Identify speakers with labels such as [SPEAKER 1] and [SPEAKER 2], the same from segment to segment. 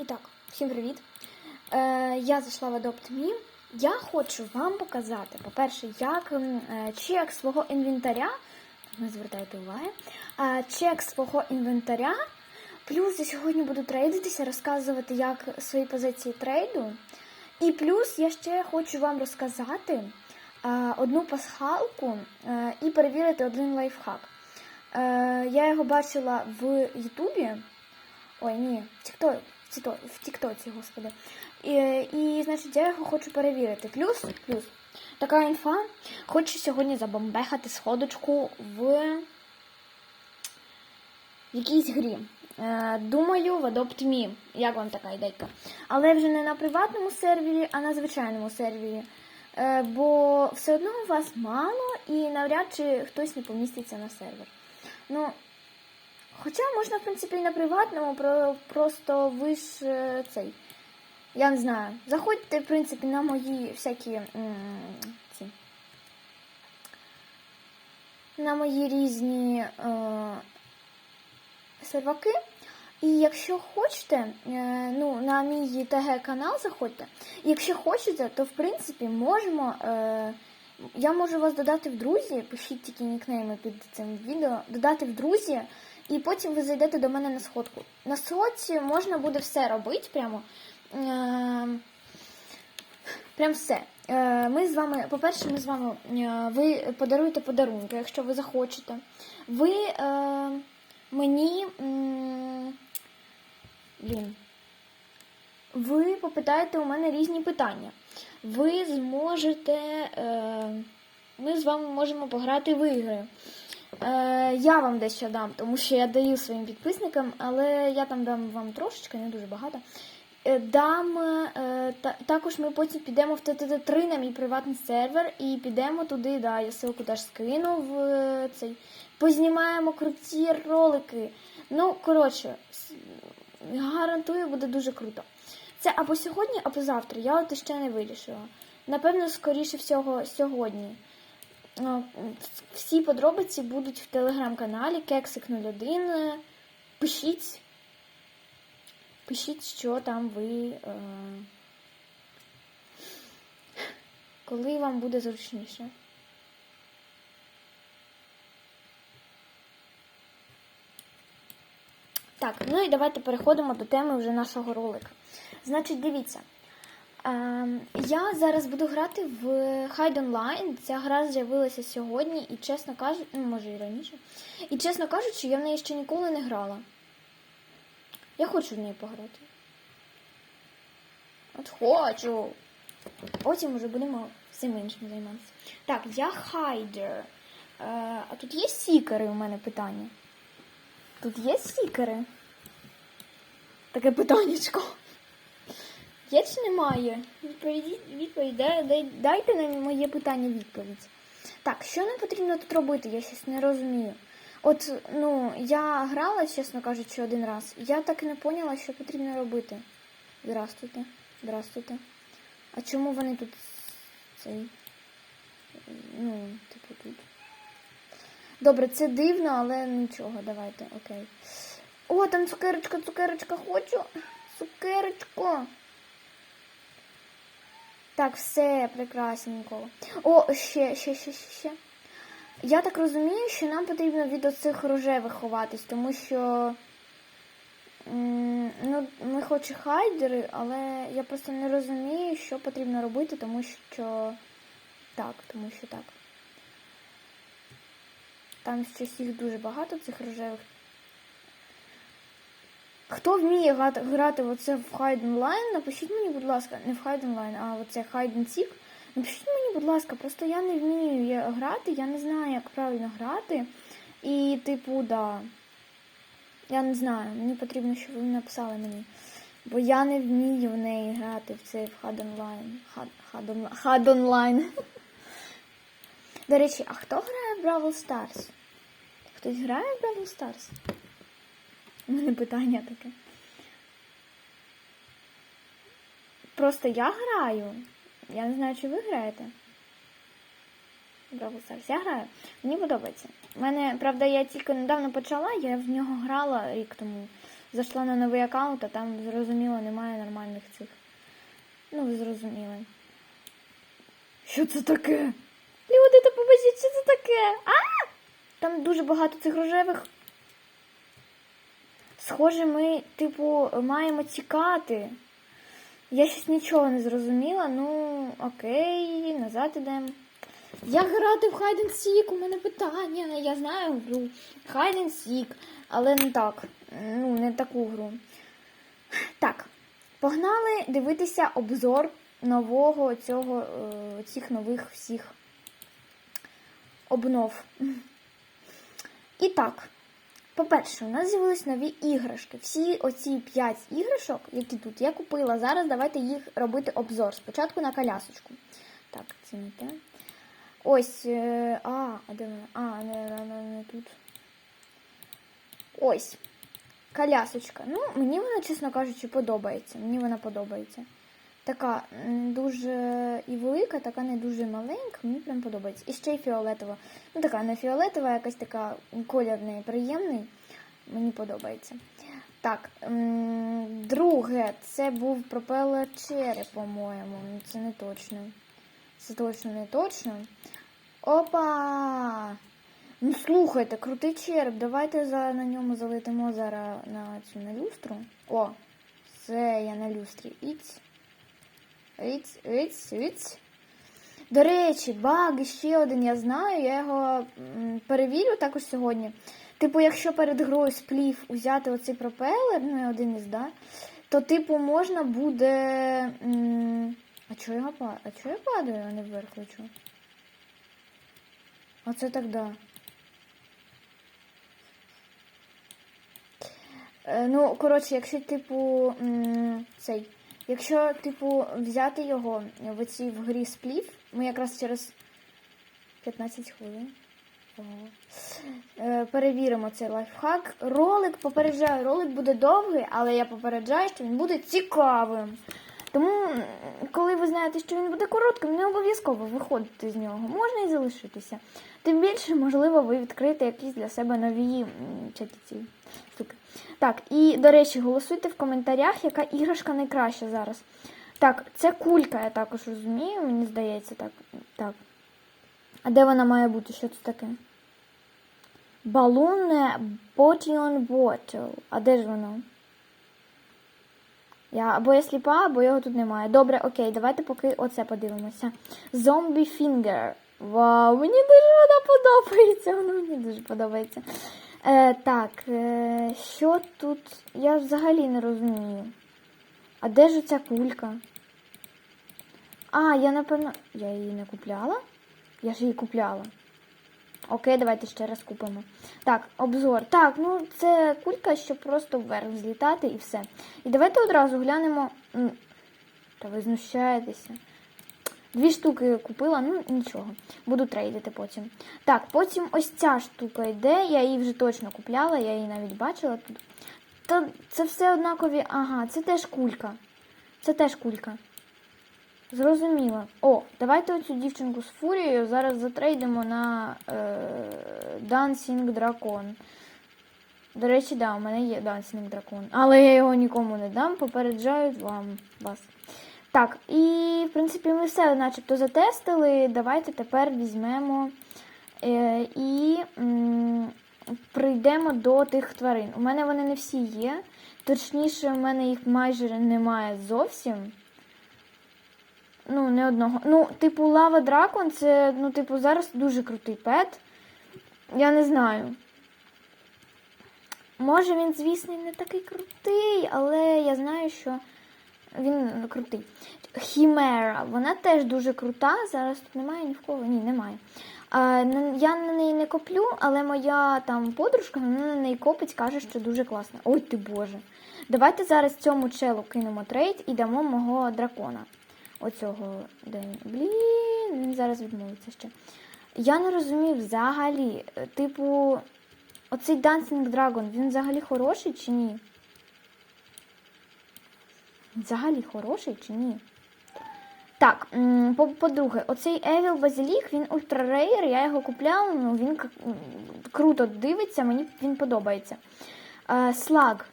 [SPEAKER 1] І так, всім привіт. Е, я зайшла в Adopt.me. Я хочу вам показати, по-перше, як е, чек свого інвентаря. Не звертайте уваги. чек свого інвентаря. Плюс я сьогодні буду трейдитися, розказувати, як свої позиції трейду. І плюс я ще хочу вам розказати одну пасхалку е, і перевірити один лайфхак. Е, я його бачила в Ютубі. Ой, ні, Тікто, в Тіктоці, господи. І, і, значить, я його хочу перевірити. Плюс, плюс, така інфа. Хочу сьогодні забомбехати сходочку в, якійсь грі. Е, думаю, в Adopt.me. Як вам така ідейка? Але вже не на приватному сервері, а на звичайному сервері. Е, бо все одно вас мало і навряд чи хтось не поміститься на сервер. Ну, Хоча можна, в принципі, і на приватному, про, просто ви ж е, цей. Я не знаю. Заходьте, в принципі, на мої всякі ці. На мої різні е, серваки. І якщо хочете, е, ну, на мій ТГ канал заходьте. І якщо хочете, то в принципі можемо. Е, я можу вас додати в друзі, пишіть тільки нікнейми під цим відео, додати в друзі, і потім ви зайдете до мене на сходку. На сходці можна буде все робити прямо. Е, Прям все. Е, Ми з вами, по-перше, ми з вами, е, ви подаруєте подарунки, якщо ви захочете. Ви е, мені. Блін. Ви попитаєте у мене різні питання. Ви зможете. Ми з вами можемо пограти в ігри. Е, я вам дещо дам, тому що я даю своїм підписникам, але я там дам вам трошечки, не дуже багато. Е, Дам е, та, також ми потім підемо в ТТТ3 на мій приватний сервер і підемо туди, да, я ссылку теж скину в е, цей. Познімаємо круті ролики. Ну, коротше, гарантую, буде дуже круто. Це або сьогодні, або завтра. Я от ще не вирішила. Напевно, скоріше всього, сьогодні. Всі подробиці будуть в телеграм-каналі Кексик01. Пишіть. Пишіть, що там ви. Е... Коли вам буде зручніше. Так, ну і давайте переходимо до теми вже нашого ролика. Значить, дивіться. Ем, я зараз буду грати в Hide Online. Ця гра з'явилася сьогодні, і чесно кажучи, ну, може і раніше. І чесно кажучи, я в неї ще ніколи не грала. Я хочу в неї пограти. От хочу. Потім вже будемо всім іншим займатися. Так, я хайдер. Е, а тут є сікери у мене питання? Тут є сікери? Таке питаннячко. Чи немає? Відповідь, відповідь дай- дай- дайте на моє питання відповідь. Так, що нам потрібно тут робити? Я щось не розумію. От, ну, я грала, чесно кажучи, один раз. Я так і не поняла, що потрібно робити. Здравствуйте. Здравствуйте. А чому вони тут цей. Ну, типу тут. Добре, це дивно, але нічого, давайте, окей. О, там цукерочка, цукерочка хочу. Цукерочку. Так, все прекрасненько. О, ще, ще, ще, ще, ще. Я так розумію, що нам потрібно від оцих рожевих ховатись, тому що. Ну, ми хоч і хайдери, але я просто не розумію, що потрібно робити, тому що. Так, тому що так. Там щось їх дуже багато, цих рожевих. Хто вміє грати, грати оце в Hide Online, напишіть мені, будь ласка, не в Hide Online, а оце Hide and Seek. Напишіть мені, будь ласка, просто я не вмію грати, я не знаю, як правильно грати. І, типу, да. Я не знаю, мені потрібно, щоб ви написали мені. Бо я не вмію в неї грати в цей в Hide Online. Hide, Online. До речі, а хто грає в Brawl Stars? Хтось грає в Brawl Stars? У мене питання таке. Просто я граю. Я не знаю, чи ви граєте. Браво Stars. Я граю. Мені подобається. У мене, правда, я тільки недавно почала, я в нього грала рік тому. зайшла на новий аккаунт, а там зрозуміло немає нормальних цих. Ну, ви зрозуміли. Що це таке? Люди, то побачіть, що це таке? А! Там дуже багато цих рожевих. Схоже, ми, типу, маємо тікати. Я щось нічого не зрозуміла. Ну, окей, назад ідемо. Як грати в Hide and Seek? У мене питання. Я знаю гру. Hide and Seek, але не так. Ну, не таку гру. Так, погнали дивитися обзор нового цього, е, цих нових всіх обнов. І так, по-перше, у нас з'явились нові іграшки. Всі оці 5 іграшок, які тут я купила, зараз давайте їх робити обзор. Спочатку на колясочку. Так, це не те. Ось. е, А, де вона? А, не, не, не тут. Ось. Колясочка. Ну, мені вона, чесно кажучи, подобається. Мені вона подобається. Така дуже і велика, така не дуже маленька, мені прям подобається. І ще й фіолетова. Ну, така не фіолетова, якась така колір приємний. Мені подобається. Так, друге, це був пропелер череп, по-моєму. Ну, Це не точно. Це точно не точно. Опа! Ну слухайте, крутий череп. Давайте за, на ньому залетимо зараз на цю на люстру. О, це я на люстрі. Іць. Іць, іць, іць. До речі, баг ще один я знаю, я його перевірю також сьогодні. Типу, якщо перед грою сплів взяти оцей пропелер, ну один із, да, то, типу, можна буде. А чого я падаю? А чого я падаю, а не вверх лечу? Оце так да. Е, Ну, коротше, якщо, типу, цей. Якщо, типу, взяти його в цій в грі сплів, ми якраз через 15 хвилин. Е, Перевіримо цей лайфхак. Ролик попереджаю, ролик буде довгий, але я попереджаю, що він буде цікавим. Тому, коли ви знаєте, що він буде коротким, не обов'язково виходити з нього. Можна і залишитися. Тим більше, можливо, ви відкриєте якісь для себе нові ці. Так, і, до речі, голосуйте в коментарях, яка іграшка найкраща зараз. Так, це кулька, я також розумію, мені здається, так. так. А де вона має бути? Що це таке? Балунне Potion Bottle. А де ж воно? Я або я сліпа, або його тут немає. Добре, окей, давайте поки оце подивимося. Zombie Finger. Вау, мені дуже вона подобається. Вона мені дуже подобається. Е, так, е, що тут? Я взагалі не розумію. А де ж ця кулька? А, я напевно. Я її не купляла? Я ж її купляла. Окей, давайте ще раз купимо. Так, обзор. Так, ну це кулька, щоб просто вверх злітати і все. І давайте одразу глянемо. Та ви знущаєтеся. Дві штуки купила, ну нічого. Буду трейдити потім. Так, потім ось ця штука йде. Я її вже точно купляла, я її навіть бачила тут. Та це все однакові. Ага, це теж кулька. Це теж кулька. Зрозуміло. О, давайте оцю дівчинку з фурією зараз затрейдимо на е, Dancing Dragon. До речі, да, у мене є Dancing Dragon. Але я його нікому не дам, попереджаю вам вас. Так, і в принципі ми все начебто затестили. Давайте тепер візьмемо е, і м, прийдемо до тих тварин. У мене вони не всі є. Точніше, у мене їх майже немає зовсім. Ну, не одного. Ну, типу, лава дракон це, ну, типу, зараз дуже крутий пет. Я не знаю. Може, він, звісно, не такий крутий, але я знаю, що він крутий. Хімера, вона теж дуже крута. Зараз тут немає ні в кого. Ні, немає. А, я на неї не коплю, але моя там подружка вона на неї копить, каже, що дуже класна. Ой ти Боже. Давайте зараз цьому челу кинемо трейд і дамо мого дракона. Оцього де він? Блін, він зараз відмовиться ще. Я не розумію взагалі. е, Типу, оцей Dancing Dragon, він взагалі хороший чи ні? Взагалі хороший чи ні? Так, по-друге, оцей Evil Basilisk, він ультрарейр, я його купляла, ну він круто дивиться, мені він подобається. Е, Слаг.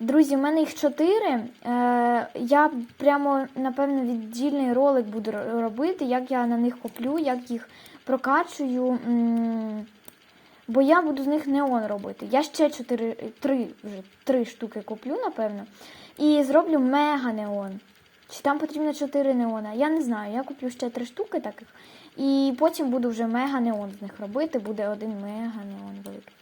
[SPEAKER 1] Друзі, в мене їх чотири. Е, я прямо, напевно, віддільний ролик буду робити, як я на них коплю, як їх прокачую. Бо я буду з них неон робити. Я ще чотири, три, вже три штуки куплю, напевно. І зроблю мега неон. Чи там потрібно 4 неона? Я не знаю. Я куплю ще три штуки таких. І потім буду вже мега неон з них робити. Буде один мега неон великий.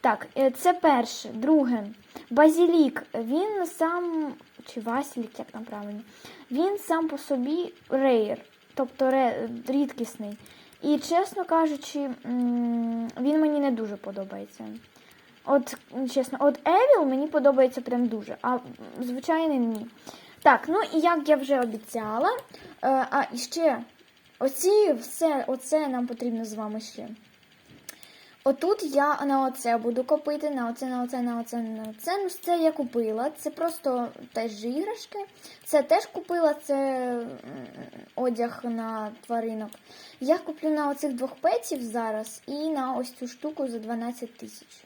[SPEAKER 1] Так, е, це перше. Друге. Базілік. Він сам. Чи Василік, як там правильно? Він сам по собі рейр, тобто рідкісний. І, чесно кажучи, він мені не дуже подобається. От, чесно, от Евіл мені подобається прям дуже, а звичайний ні. Так, ну і як я вже обіцяла, е, а і ще оці все, оце нам потрібно з вами ще. Отут я на оце буду копити, на оце, на оце, на оце, на оце. Ну, це я купила. Це просто теж іграшки. Це теж купила, це одяг на тваринок. Я куплю на оцих двох петів зараз і на ось цю штуку за 12 тисяч.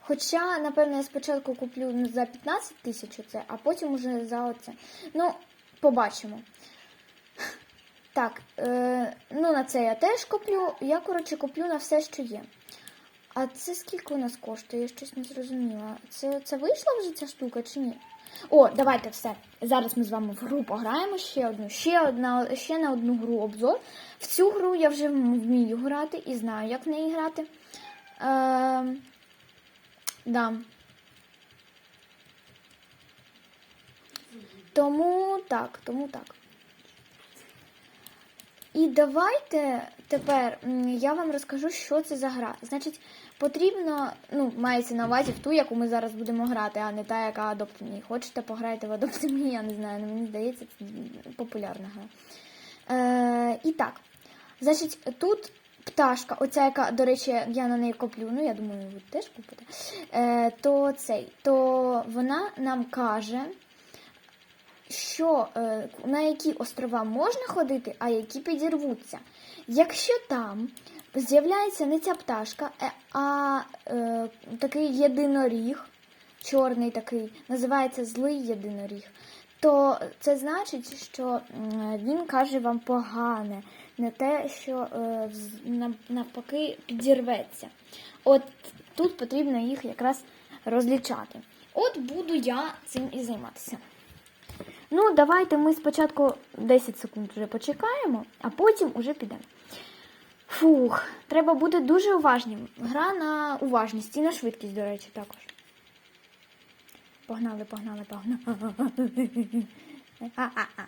[SPEAKER 1] Хоча, напевно, я спочатку куплю ну, за 15 тисяч оце, а потім уже за оце. Ну, побачимо. Так, е, ну на це я теж куплю. Я, коротше, куплю на все, що є. А це скільки у нас коштує? Я щось не зрозуміла. Це, це вийшла вже ця штука чи ні? О, давайте все. Зараз ми з вами в гру пограємо ще одну, ще одна, ще на одну гру обзор. В цю гру я вже вмію грати і знаю, як в неї грати. Е, да. Тому так, тому так. І давайте тепер я вам розкажу, що це за гра. Значить, потрібно, ну, мається на увазі в ту, яку ми зараз будемо грати, а не та, яка Adopt Me. Хочете пограйте в Adopt Me, я не знаю, але мені здається, це популярна гра. Е, і так, значить, тут пташка, оця, яка, до речі, я на неї коплю, ну я думаю, ви теж купите. Е, то цей, то вона нам каже що е, на які острова можна ходити, а які підірвуться. Якщо там з'являється не ця пташка, е, а е, такий єдиноріг, чорний такий, називається злий єдиноріг, то це значить, що він каже вам погане, не те, що е, навпаки підірветься. От тут потрібно їх якраз розлічати. От буду я цим і займатися. Ну, давайте ми спочатку 10 секунд вже почекаємо, а потім уже підемо. Фух, треба бути дуже уважним. Гра на уважність і на швидкість, до речі, також. Погнали, погнали, погнали. А-а-а.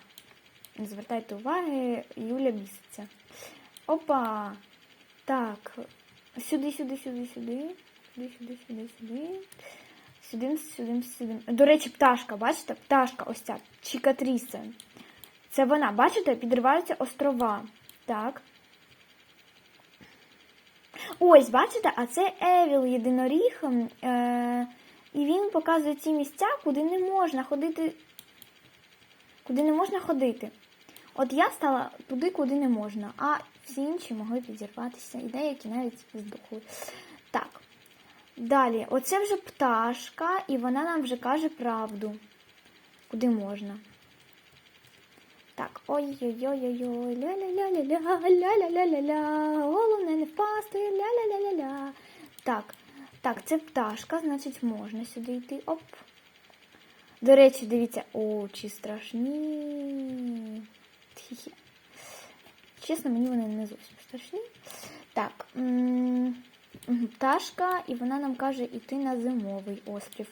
[SPEAKER 1] Не звертайте уваги, Юля біситься. Опа. Так. Сюди, сюди, сюди, сюди. Сюди, сюди, сюди, сюди. Сюди, сюди, сюди. До речі, пташка, бачите? Пташка, ось ця, Чікатріса. Це вона, бачите, підриваються острова. Так. Ось, бачите, а це Евіл єдиноріг. Е- і він показує ті місця, куди не можна ходити. Куди не можна ходити. От я стала туди, куди не можна, а всі інші могли підірватися, і деякі навіть здохли. Так. Далі, оце вже пташка, і вона нам вже каже правду. Куди можна. Так, ой-ой-ой-ой-ой, ля-ля-ля-ля-ля, ля-ля-ля-ля-ля, головне не впасти, ля-ля-ля-ля-ля. Так, так, це пташка, значить можна сюди йти. Оп. До речі, дивіться, очі страшні. Хі-хі. Чесно, мені вони не зовсім страшні. Так. м, Пташка, і вона нам каже йти на зимовий острів.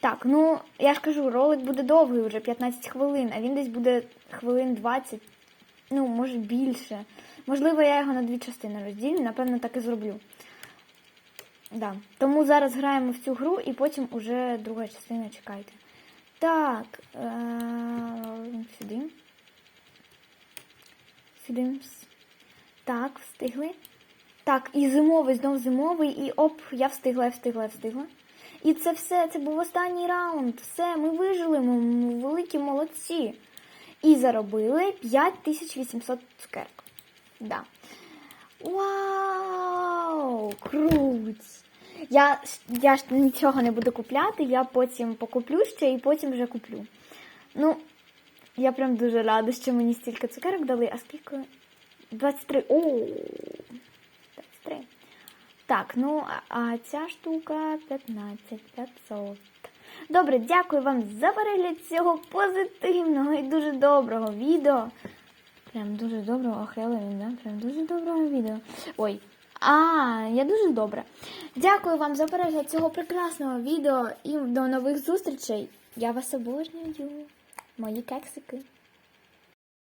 [SPEAKER 1] Так, ну я ж кажу, ролик буде довгий, вже 15 хвилин, а він десь буде хвилин 20, ну, може більше. Можливо, я його на дві частини розділю, напевно, так і зроблю. Да. Тому зараз граємо в цю гру і потім уже друга частина чекайте. Так, е- сюди. Сюди. Так, встигли. Так, і зимовий, знов зимовий, і оп, я встигла, я встигла, я встигла. І це все, це був останній раунд. Все, ми вижили, ми, великі молодці. І заробили 5800 цукерок. Да. Вау! Круть! Я, я ж нічого не буду купляти, я потім покуплю ще і потім вже куплю. Ну, я прям дуже рада, що мені стільки цукерок дали. А скільки? 23. О! 23. Так, ну, а, ця штука 15 500. Добре, дякую вам за перегляд цього позитивного і дуже доброго відео. Прям дуже доброго Хеллоуін, да? Прям дуже доброго відео. Ой. А, я дуже добре. Дякую вам за перегляд цього прекрасного відео і до нових зустрічей. Я вас обожнюю, мої кексики.